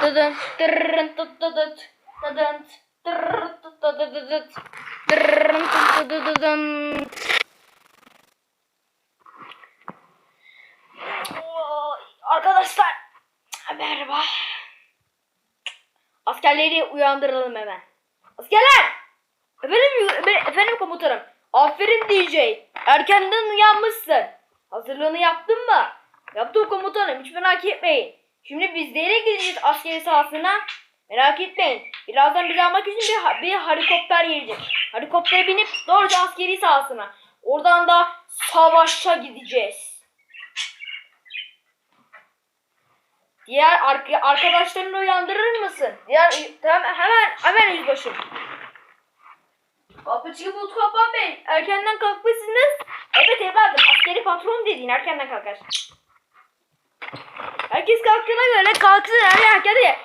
Dıdın, dırrın, dıt, dıdıt, dıdın, dırrın, dıt, dıt, dıdıt, dırrın, dıt, dıt, dıdın. Oy, Arkadaşlar merhaba. Askerleri uyandıralım hemen. Askerler! Efendim, efendim komutanım. Aferin DJ. Erkenden uyanmışsın. Hazırlığını yaptın mı? Yaptım komutanım. Hiç merak etmeyin. Şimdi biz nereye gideceğiz askeri sahasına? Merak etmeyin. Birazdan bizi almak için bir, bir helikopter gelecek. Helikoptere binip doğruca askeri sahasına. Oradan da savaşa gideceğiz. Diğer arka, arkadaşlarını uyandırır mısın? Diğer tamam hemen hemen yüzbaşım. Kapıcı Bulut Kapan Bey, erkenden kalkmışsınız. Evet evladım, askeri patron dediğin erkenden kalkar. Herkes kalktığına göre kalksın hadi hadi.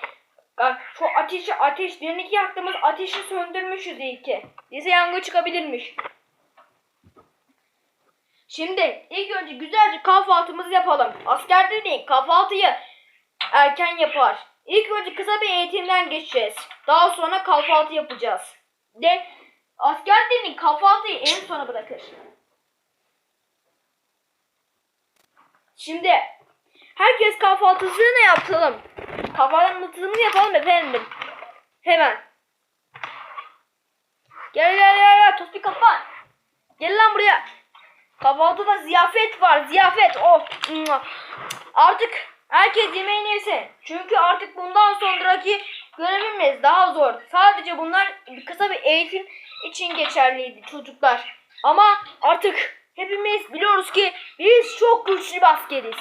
Bak şu ateşi ateş, dünkü yaktığımız ateşi söndürmüşüz iyi ki. Bize yangın çıkabilirmiş. Şimdi ilk önce güzelce kahvaltımızı yapalım. Asker dediğin kahvaltıyı erken yapar. İlk önce kısa bir eğitimden geçeceğiz. Daha sonra kahvaltı yapacağız. De asker dediğin kahvaltıyı en sona bırakır. Şimdi herkes kahvaltısını yapalım. Kahvaltımızı yapalım efendim. Hemen. Gel gel gel gel tosti kapan. Gel lan buraya. Kahvaltıda ziyafet var ziyafet. Oh. Artık herkes yemeğini yesin. Çünkü artık bundan sonraki görevimiz daha zor. Sadece bunlar kısa bir eğitim için geçerliydi çocuklar. Ama artık hepimiz biliyoruz ki biz çok güçlü bir askeriz.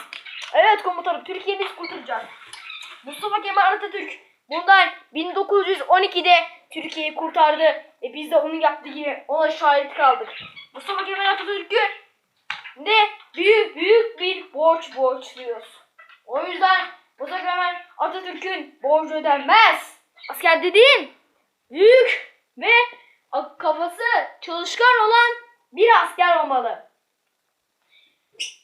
Evet komutanım Türkiye'yi biz kurtaracağız. Mustafa Kemal Atatürk bundan 1912'de Türkiye'yi kurtardı. E biz de onun yaptığı gibi ona şahit kaldık. Mustafa Kemal Atatürk'ü ne büyük büyük bir borç borçluyuz. O yüzden Mustafa Kemal Atatürk'ün borcu ödenmez. Asker dediğin büyük ve kafası çalışkan olan bir asker olmalı.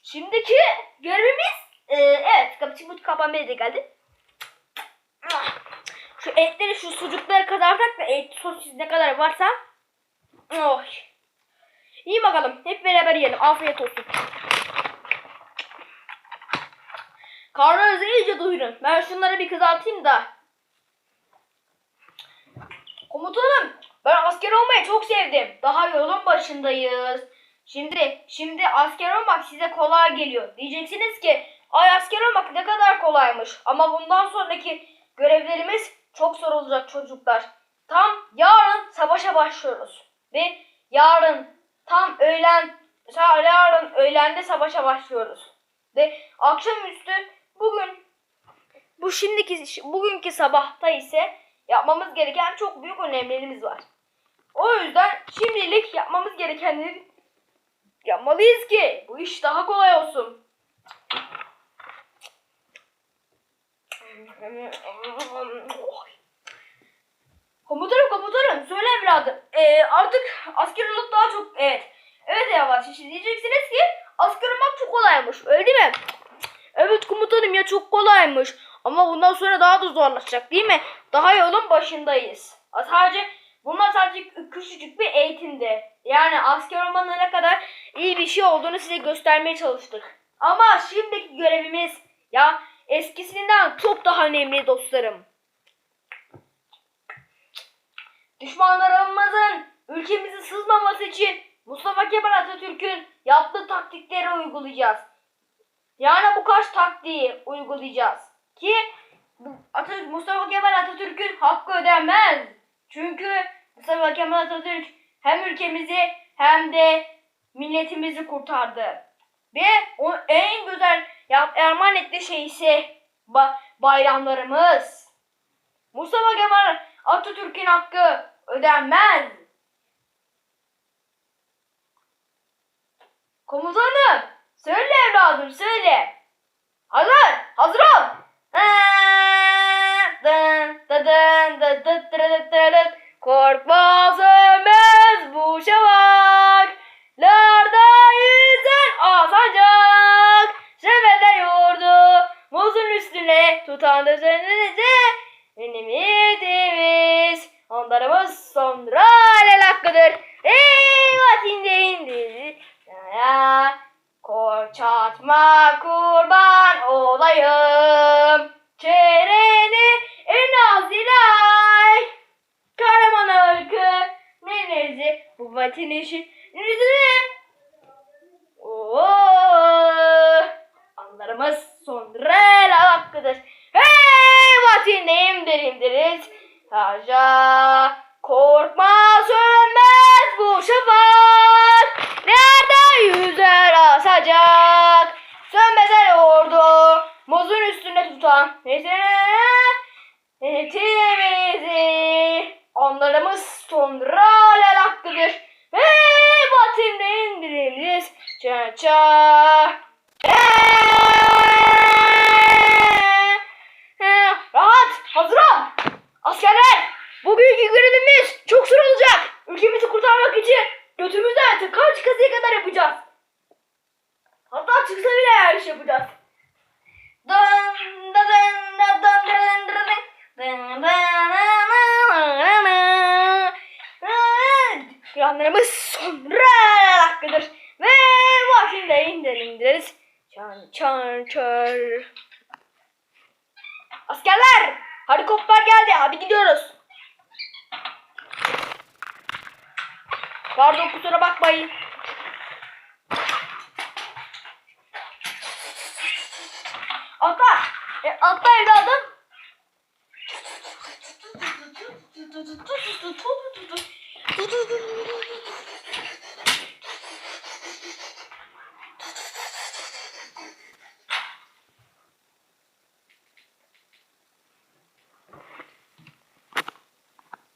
Şimdiki görevimiz e, evet kapıcı bu kapanmaya da geldi. Şu etleri şu sucukları kızartak da et sosis ne kadar varsa. Oh. İyi bakalım. Hep beraber yiyelim. Afiyet olsun. Karnınızı iyice doyurun. Ben şunları bir kızartayım da. Komutanım ben asker olmayı çok sevdim. Daha yolun başındayız. Şimdi şimdi asker olmak size kolay geliyor. Diyeceksiniz ki ay asker olmak ne kadar kolaymış. Ama bundan sonraki görevlerimiz çok zor olacak çocuklar. Tam yarın savaşa başlıyoruz. Ve yarın tam öğlen yarın öğlende savaşa başlıyoruz. Ve akşamüstü bugün bu şimdiki bugünkü sabahta ise yapmamız gereken çok büyük önemlerimiz var. O yüzden şimdilik yapmamız gerekenleri yapmalıyız ki bu iş daha kolay olsun. Komutanım komutanım söyle evladım. Ee, artık asker olmak daha çok evet. Evet yavaş şimdi diyeceksiniz ki asker olmak çok kolaymış öyle değil mi? Evet komutanım ya çok kolaymış. Ama bundan sonra daha da zorlaşacak değil mi? Daha yolun başındayız. Sadece bunlar sadece küçücük bir eğitimdi. Yani asker olmanın ne kadar iyi bir şey olduğunu size göstermeye çalıştık. Ama şimdiki görevimiz eskisinden çok daha önemli dostlarım. Düşmanlarımızın ülkemizi sızmaması için Mustafa Kemal Atatürk'ün yaptığı taktikleri uygulayacağız. Yani bu kaç taktiği uygulayacağız. Ki Atatürk, Mustafa Kemal Atatürk'ün hakkı ödenmez. Çünkü Mustafa Kemal Atatürk hem ülkemizi hem de milletimizi kurtardı. Ve o en güzel yap, armağan ettiği şey ise ba- bayramlarımız. Mustafa Kemal Atatürk'ün hakkı ödenmez. Komutanım söyle evladım söyle. Hazır hazır ol. Dın, dın, Onlarımız sonra alel hakkıdır. Ey vatinde indi. Ya koçatma kurban olayım. Çereni en az ilay. Kahraman ırkı nenezi bu vatin işi nenezi. Oo, anlarımız sonra hakkıdır. Hey vatineyim derimdiriz. Taca korkma sönmez bu şafak. Nerede yüzer asacak. Sönmeden ordu muzun üstünde tutan. Neyse Etimizi onlarımız sonra alel hakkıdır. Ve batında indiririz. Ça ça. Rahat, hazır ol. Askerler, bugünkü görevimiz çok zor olacak. Ülkemizi kurtarmak için götümüzden tıkar çıkasıya kadar yapacağız. Hatta çıksa bile her şey yapacağız. Planlarımız sonra hakkıdır. Ve vaktinde indiririz. Çan çan çar. Askerler! Helikopter geldi. Hadi gidiyoruz. Pardon kusura bakmayın. Atla. E, atla evladım.